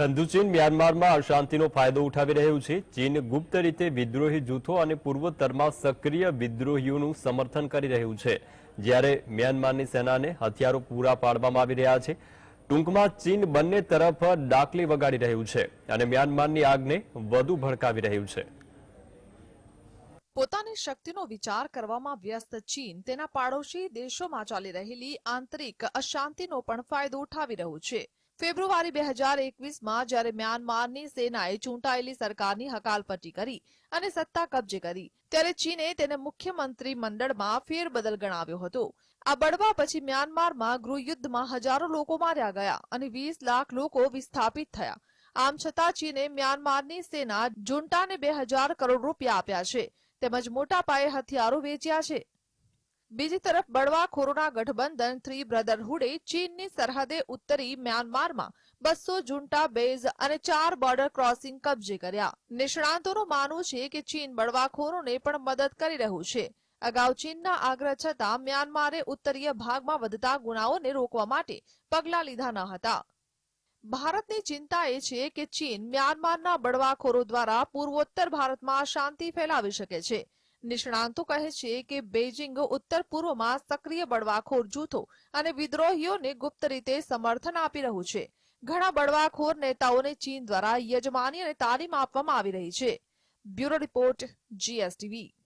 ગંદુ ચીન મ્યાનમારમાં અશાંતિનો ફાયદો ઉઠાવી રહ્યું છે. ચીન ગુપ્ત રીતે વિદ્રોહી જૂથો અને પૂર્વોત્તરમાં સક્રિય વિદ્રોહીઓનું સમર્થન કરી રહ્યું છે. જ્યારે મ્યાનમારની સેનાને હથિયારો પૂરા પાડવામાં આવી રહ્યા છે. ટૂંકમાં ચીન બંને તરફ ડાકલી વગાડી રહ્યું છે અને મ્યાનમારની આગને વધુ ભડકાવી રહ્યું છે. પોતાની શક્તિનો વિચાર કરવામાં વ્યસ્ત ચીન, તેના પાડોશી દેશોમાં ચાલી રહેલી આંતરિક અશાંતિનો પણ ફાયદો ઉઠાવી રહ્યું છે. ફેબ્રુઆરી બે હજાર એકવીસમાં જ્યારે મ્યાનમારની સેનાએ ચૂંટાયેલી સરકારની હકાલપટ્ટી કરી અને સત્તા કબજે કરી, ત્યારે ચીને તેને મુખ્યમંત્રી મંડળમાં ફેરબદલ ગણાવ્યો હતો. આ બળવા પછી મ્યાનમારમાં ગૃહયુદ્ધમાં હજારો લોકો માર્યા ગયા અને વીસ લાખ લોકો વિસ્થાપિત થયા. આમ છતાં ચીને મ્યાનમારની સેના જુન્ટાને બે હજાર કરોડ રૂપિયા આપ્યા છે. તેમજ મોટા પાયે હથિયારો વેચ્યા છે. બીજી તરફ બળવાખોરોના ગઠબંધન થ્રી બ્રધરહુડે ચીનની સરહદે ઉત્તરી મ્યાનમારમાં બસો જુન્ટા બેઝ અને ચાર બોર્ડર ક્રોસિંગ કબજે કર્યા. નિષ્ણાંતોનું માનવું છે કે ચીન બળવાખોરોને પણ મદદ કરી રહ્યું છે. અગાઉ ચીનના આગ્રહ છતાં મ્યાનમારે ઉત્તરીય ભાગમાં વધતા ગુનાઓને રોકવા માટે પગલાં લીધા ન હતા. ભારતની ચિંતા એ છે કે ચીન મ્યાનમારના બળવાખોરો દ્વારા પૂર્વોત્તર ભારતમાં શાંતિ ફેલાવી શકે છે. નિષ્ણાંતો કહે છે કે બેઇજિંગ ઉત્તર પૂર્વમાં સક્રિય બળવાખોર જૂથો અને વિદ્રોહીઓને ગુપ્ત રીતે સમર્થન આપી રહ્યું છે. ઘણા બળવાખોર નેતાઓને ચીન દ્વારા યજમાની અને તાલીમ આપવામાં આવી રહી છે. Bureau report, GSTV.